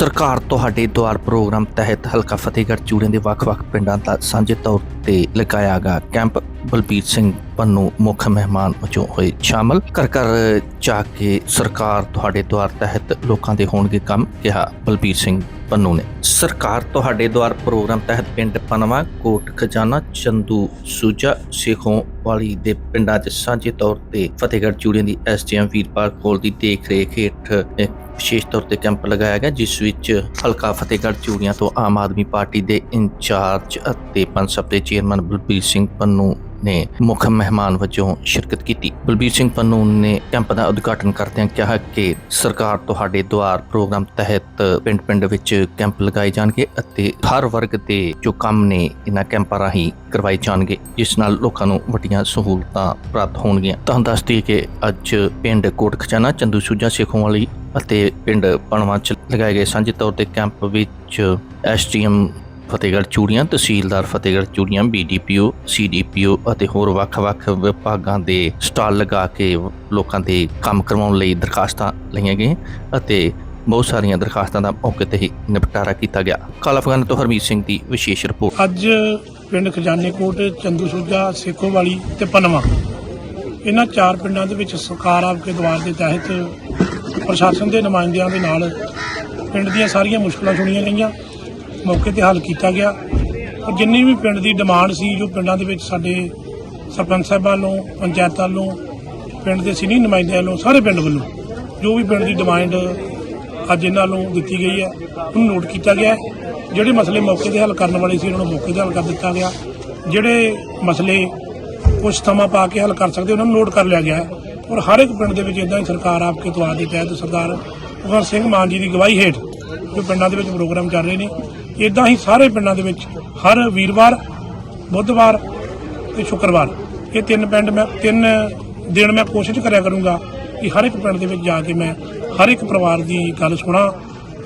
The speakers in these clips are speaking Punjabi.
ਸਰਕਾਰ ਤੁਹਾਡੇ ਦੁਆਰ ਪ੍ਰੋਗਰਾਮ ਤਹਿਤ ਹਲਕਾ ਫਤਿਹਗੜ੍ਹ, ਚੂੜੀਆਂ ਦੇ ਵੱਖ-ਵੱਖ ਪਿੰਡਾਂ ਦਾ ਸਾਂਝੇ ਤੌਰ ਤੇ ਲਗਾਇਆ ਗਿਆ ਕੈਂਪ ਬਲਬੀਰ ਸਿੰਘ ਪੰਨੂ ਮੁੱਖ ਮਹਿਮਾਨ ਵਜੋਂ ਹੋਏ ਸ਼ਾਮਲ। ਕਰ ਕਰ ਜਾ ਕੇ ਸਰਕਾਰ ਤੁਹਾਡੇ ਦੁਆਰ ਤਹਿਤ ਲੋਕਾਂ ਦੇ ਹੋਣਗੇ ਕੰਮ, ਕਿਹਾ ਬਲਬੀਰ ਸਿੰਘ ਪੰਨੂ ਨੇ। ਸਰਕਾਰ ਤੁਹਾਡੇ ਦੁਆਰ ਪ੍ਰੋਗਰਾਮ ਤਹਿਤ ਪਿੰਡ ਪਨਵਾ, ਕੋਟ ਖਜ਼ਾਨਾ, ਚੰਦੂ, ਸੂਜਾ, ਸੇਖੋਂ ਵਾਲੀ ਦੇ ਪਿੰਡਾਂ 'ਚ ਸਾਂਝੇ ਤੌਰ ਤੇ ਫਤਿਹਗੜ੍ਹ ਚੂੜੀਆਂ ਦੀ ਐਸਡੀਐਮ ਵੀਰਪਾਲ ਕੋਲ ਦੀ ਦੇਖ ਰੇਖ ਹੇਠ ਵਿਸ਼ੇਸ਼ ਤੌਰ ਤੇ ਕੈਂਪ ਲਗਾਇਆ ਗਿਆ, ਜਿਸ ਵਿੱਚ ਹਲਕਾ ਫਤਿਹਗੜ੍ਹ ਚੂੜੀਆਂ ਤੋਂ ਆਮ ਆਦਮੀ ਪਾਰਟੀ ਦੇ ਇੰਚਾਰਜ ਅਤੇ ਪੰਜ ਸਭ ਦੇ ਚੇਅਰਮੈਨ ਬਲਬੀਰ ਸਿੰਘ ਪੰਨੂ ਨੇ ਮੁੱਖ ਮਹਿਮਾਨ ਵਜੋਂ ਸ਼ਿਰਕਤ ਕੀਤੀ। ਬਲਬੀਰ ਸਿੰਘ ਪੰਨੂ ਨੇ ਕੈਂਪ ਦਾ ਉਦਘਾਟਨ ਕਰਦਿਆਂ ਕਿਹਾ ਕਿ ਸਰਕਾਰ ਤੁਹਾਡੇ ਦੁਆਰ ਪ੍ਰੋਗਰਾਮ ਤਹਿਤ ਪਿੰਡ-ਪਿੰਡ ਵਿੱਚ ਕੈਂਪ ਲਗਾਏ ਜਾਣਗੇ ਅਤੇ ਹਰ ਵਰਗ ਦੇ ਜੋ ਕੰਮ ਨੇ, ਇਹਨਾਂ ਕੈਂਪਾਂ ਰਾਹੀਂ ਕਰਵਾਏ ਜਾਣਗੇ, ਜਿਸ ਨਾਲ ਲੋਕਾਂ ਨੂੰ ਵੱਡੀਆਂ ਸਹੂਲਤਾਂ ਪ੍ਰਾਪਤ ਹੋਣਗੀਆਂ। ਤੁਹਾਨੂੰ ਦੱਸ ਦਈਏ ਕਿ ਅੱਜ ਪਿੰਡ ਕੋਟ ਖਜ਼ਾਨਾ, ਚੰਦੂ ਸੂਜਾ ਸੇਖੋਂ ਵਾਲੀ ਅਤੇ ਪਿੰਡ ਪਣਵਾ ਚ ਲਗਾਏ ਗਏ ਸਾਂਝੇ ਤੌਰ ਤੇ ਕੈਂਪ ਵਿੱਚ ਐਸਟੀਐਮ ਫਤਿਹਗੜ੍ਹ ਚੂੜੀਆਂ, ਤਹਿਸੀਲਦਾਰ ਫਤਿਹਗੜ੍ਹ ਚੂੜੀਆਂ ਬੀਡੀਪੀਓ ਸੀਡੀਪੀਓ ਅਤੇ ਹੋਰ ਵੱਖ-ਵੱਖ ਵਿਭਾਗਾਂ ਦੇ ਸਟਾਲ ਲਗਾ ਕੇ ਲੋਕਾਂ ਦੇ ਕੰਮ ਕਰਵਾਉਣ ਲਈ ਦਰਖਾਸਤਾਂ ਲਈਆਂ ਗਈਆਂ ਅਤੇ ਬਹੁਤ ਸਾਰੀਆਂ ਦਰਖਾਸਤਾਂ ਦਾ ਮੌਕੇ ਤੇ ਹੀ ਨਿਪਟਾਰਾ ਕੀਤਾ ਗਿਆ। ਕਾਲਾ ਤੋਂ ਹਰਮੀਤ ਸਿੰਘ ਦੀ ਵਿਸ਼ੇਸ਼ ਰਿਪੋਰਟ। ਅੱਜ ਪਿੰਡ ਖਜ਼ਾਨੇਕੋਟ ਚੰਦੂ ਸੁਜਾ ਸੇਖੋਵਾਲੀ ਤੇ ਪਨਵਾ। ਇਹਨਾਂ ਚਾਰ ਪਿੰਡਾਂ ਦੇ ਵਿੱਚ ਸਰਕਾਰ ਆਪਕੇ ਦਵਾਰ ਦੇ ਤਹਿਤ ਪ੍ਰਸ਼ਾਸਨ ਦੇ ਨੁਮਾਇੰਦਿਆਂ ਦੇ ਨਾਲ ਪਿੰਡ ਦੀਆਂ ਸਾਰੀਆਂ ਮੁਸ਼ਕਲਾਂ ਸੁਣੀਆਂ ਗਈਆਂ। ਮੌਕੇ ਤੇ ਹੱਲ ਕੀਤਾ ਗਿਆ। ਔਰ ਜਿੰਨੀ ਵੀ ਪਿੰਡ ਦੀ ਡਿਮਾਂਡ ਸੀ, ਜੋ ਪਿੰਡਾਂ ਦੇ ਵਿੱਚ ਸਾਡੇ ਸਰਪੰਚ ਸਾਹਿਬਾਂ ਵੱਲੋਂ, ਪੰਚਾਇਤ ਵੱਲੋਂ, ਪਿੰਡ ਦੇ ਸੀਨੀਅਰ ਨੁਮਾਇੰਦਿਆਂ ਵੱਲੋਂ, ਸਾਰੇ ਪਿੰਡ ਵੱਲੋਂ, ਜੋ ਵੀ ਪਿੰਡ ਦੀ ਡਿਮਾਂਡ ਅੱਜ ਇਹਨਾਂ ਨੂੰ ਦਿੱਤੀ ਗਈ ਹੈ, ਉਹਨੂੰ ਨੋਟ ਕੀਤਾ ਗਿਆ ਜਿਹੜੇ ਮਸਲੇ ਮੌਕੇ ਤੇ ਹੱਲ ਕਰਨ ਵਾਲੇ ਸੀ, ਉਹਨਾਂ ਨੂੰ ਮੌਕੇ ਤੇ ਹੱਲ ਕਰ ਦਿੱਤਾ ਗਿਆ। ਜਿਹੜੇ ਮਸਲੇ ਕੁਝ ਸਮਾਂ ਪਾ ਕੇ ਹੱਲ ਕਰ ਸਕਦੇ, ਉਹਨਾਂ ਨੂੰ ਨੋਟ ਕਰ ਲਿਆ ਗਿਆ ਔਰ ਹਰ ਇੱਕ ਪਿੰਡ ਦੇ ਵਿੱਚ ਇਦਾਂ ਹੀ ਸਰਕਾਰ ਆਪਕੇ ਦੁਆਰ ਦੇ ਤਹਿਤ ਸਰਦਾਰ ਭਗਵੰਤ ਸਿੰਘ ਮਾਨ ਜੀ ਦੀ ਗਵਾਹੀ ਹੇਠ ਜੋ ਪਿੰਡਾਂ ਦੇ ਵਿੱਚ ਪ੍ਰੋਗਰਾਮ ਚੱਲ ਰਹੇ ਨੇ ਇਦਾਂ ਹੀ ਸਾਰੇ ਪਿੰਡਾਂ ਦੇ ਵਿੱਚ ਹਰ ਵੀਰਵਾਰ, ਬੁੱਧਵਾਰ ਤੇ ਸ਼ੁੱਕਰਵਾਰ ਇਹ ਤਿੰਨ ਪਿੰਡ ਮੈਂ, ਤਿੰਨ ਦਿਨ ਮੈਂ ਕੋਸ਼ਿਸ਼ ਕਰਿਆ ਕਰੂੰਗਾ ਕਿ ਹਰ ਇੱਕ ਪਿੰਡ ਦੇ ਵਿੱਚ ਜਾ ਕੇ ਮੈਂ ਹਰ ਇੱਕ ਪਰਿਵਾਰ ਦੀ ਗੱਲ ਸੁਣਾ।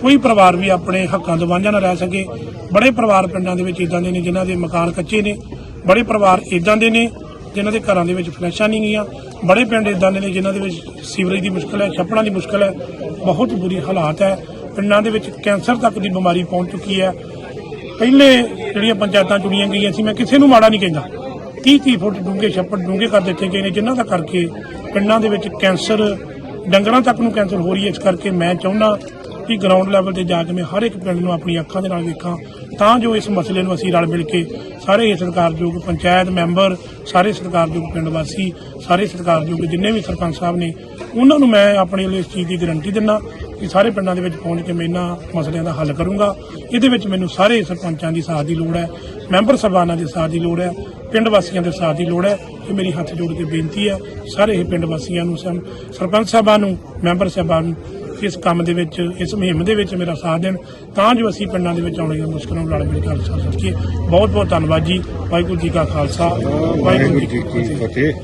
ਕੋਈ ਪਰਿਵਾਰ ਵੀ ਆਪਣੇ ਹੱਕਾਂ ਤੋਂ ਵਾਂਝਾ ਨਾ ਰਹਿ ਸਕੇ। ਬੜੇ ਪਰਿਵਾਰ ਪਿੰਡਾਂ ਦੇ ਵਿੱਚ ਇਦਾਂ ਦੇ ਨੇ ਜਿਨ੍ਹਾਂ ਦੇ ਮਕਾਨ ਕੱਚੇ ਨੇ। ਬੜੇ ਪਰਿਵਾਰ ਇਦਾਂ ਦੇ ਨੇ ਜਿਨ੍ਹਾਂ ਦੇ ਘਰਾਂ ਦੇ ਵਿੱਚ ਫਲੈਸ਼ਾਂ ਨਹੀਂ ਗਈਆਂ। ਬੜੇ ਪਿੰਡ ਇਦਾਂ ਦੇ ਨੇ ਜਿਨ੍ਹਾਂ ਦੇ ਵਿੱਚ ਸੀਵਰੇਜ ਦੀ ਮੁਸ਼ਕਲ ਹੈ, ਛੱਪੜਾਂ ਦੀ ਮੁਸ਼ਕਲ ਹੈ। ਬਹੁਤ ਬੁਰੀ ਹਾਲਾਤ ਹੈ। ਪਿੰਡਾਂ ਦੇ ਵਿੱਚ ਕੈਂਸਰ ਤੱਕ ਦੀ ਬਿਮਾਰੀ ਪਹੁੰਚ ਚੁੱਕੀ ਹੈ। ਪਹਿਲੇ ਜਿਹੜੀਆਂ ਪੰਚਾਇਤਾਂ ਚੁਣੀਆਂ ਗਈਆਂ ਸੀ, ਮੈਂ ਕਿਸੇ ਨੂੰ ਮਾੜਾ ਨਹੀਂ ਕਹਿੰਦਾ। 30 30 ਫੁੱਟ ਡੂੰਘੇ ਛੱਪੜ ਡੂੰਘੇ ਕਰ ਦਿੱਤੇ ਗਏ ਨੇ, ਜਿਨ੍ਹਾਂ ਦਾ ਕਰਕੇ ਪਿੰਡਾਂ ਦੇ ਵਿੱਚ ਕੈਂਸਰ, ਡੰਗਰਾਂ ਤੱਕ ਨੂੰ ਕੈਂਸਰ ਹੋ ਰਹੀ ਹੈ। ਇਸ ਕਰਕੇ ਮੈਂ ਚਾਹੁੰਦਾ ਕਿ ਗਰਾਊਂਡ ਲੈਵਲ ਤੇ ਜਾ ਕੇ ਮੈਂ ਹਰ ਇੱਕ ਪਿੰਡ ਨੂੰ ਆਪਣੀ ਅੱਖਾਂ ਦੇ ਨਾਲ ਵੇਖਾਂ ਤਾਂ ਜੋ ਇਸ ਮਸਲੇ ਨੂੰ ਅਸੀਂ ਰਲ ਮਿਲ ਕੇ ਸਾਰੇ ਹੀ ਸਰਕਾਰਯੋਗ ਪੰਚਾਇਤ ਮੈਂਬਰ, ਸਾਰੇ ਸਰਕਾਰਯੋਗ ਪਿੰਡ ਵਾਸੀ, ਸਾਰੇ ਸਰਕਾਰਯੋਗ ਜਿੰਨੇ ਵੀ ਸਰਪੰਚ ਸਾਹਿਬ ਨੇ, ਉਹਨਾਂ ਨੂੰ ਮੈਂ ਆਪਣੇ ਲਈ ਇਸ ਚੀਜ਼ ਦੀ ਗਾਰੰਟੀ ਦਿੰਦਾ ਕਿ ਸਾਰੇ ਪਿੰਡਾਂ ਦੇ ਵਿੱਚ ਪਹੁੰਚ ਕੇ ਮੈਂ ਇਹਨਾਂ ਮਸਲਿਆਂ ਦਾ ਹੱਲ ਕਰੂੰਗਾ। ਇਹਦੇ ਵਿੱਚ ਮੈਨੂੰ ਸਾਰੇ ਸਰਪੰਚਾਂ ਦੀ ਸਾਥ ਦੀ ਲੋੜ ਹੈ, ਮੈਂਬਰ ਸਰਬਾਨਾਂ ਦੇ ਸਾਥ ਦੀ ਲੋੜ ਹੈ, ਪਿੰਡ ਵਾਸੀਆਂ ਦੇ ਸਾਥ ਦੀ ਲੋੜ ਹੈ, ਇਹ ਮੇਰੀ ਹੱਥ ਜੋੜ ਕੇ ਬੇਨਤੀ ਹੈ। ਸਾਰੇ ਹੀ ਪਿੰਡ ਵਾਸੀਆਂ ਨੂੰ, ਸਮ- ਸਰਪੰਚ ਸਾਹਿਬਾਂ ਨੂੰ, ਮੈਂਬਰ ਸਾਹਿਬਾਂ ਨੂੰ ਇਸ ਕੰਮ ਦੇ ਵਿੱਚ ਇਸ ਮੁਹਿੰਮ ਦੇ ਵਿੱਚ ਮੇਰਾ ਸਾਥ ਦੇਣ ਤਾਂ ਜੋ ਅਸੀਂ ਪਿੰਡਾਂ ਦੇ ਵਿੱਚ ਆਉਣ ਵਾਲੀਆਂ ਮੁਸ਼ਕਲਾਂ ਨੂੰ ਲੜ ਮਿਲ ਕੇ ਹੱਲ ਕਰ ਸਕੀਏ। ਬਹੁਤ ਬਹੁਤ ਧੰਨਵਾਦ ਜੀ। ਵਾਹਿਗੁਰੂ ਜੀ ਕਾ ਖਾਲਸਾ। ਵਾਹਿਗੁਰੂ ਜੀ ਕੀ ਫਤਿਹ।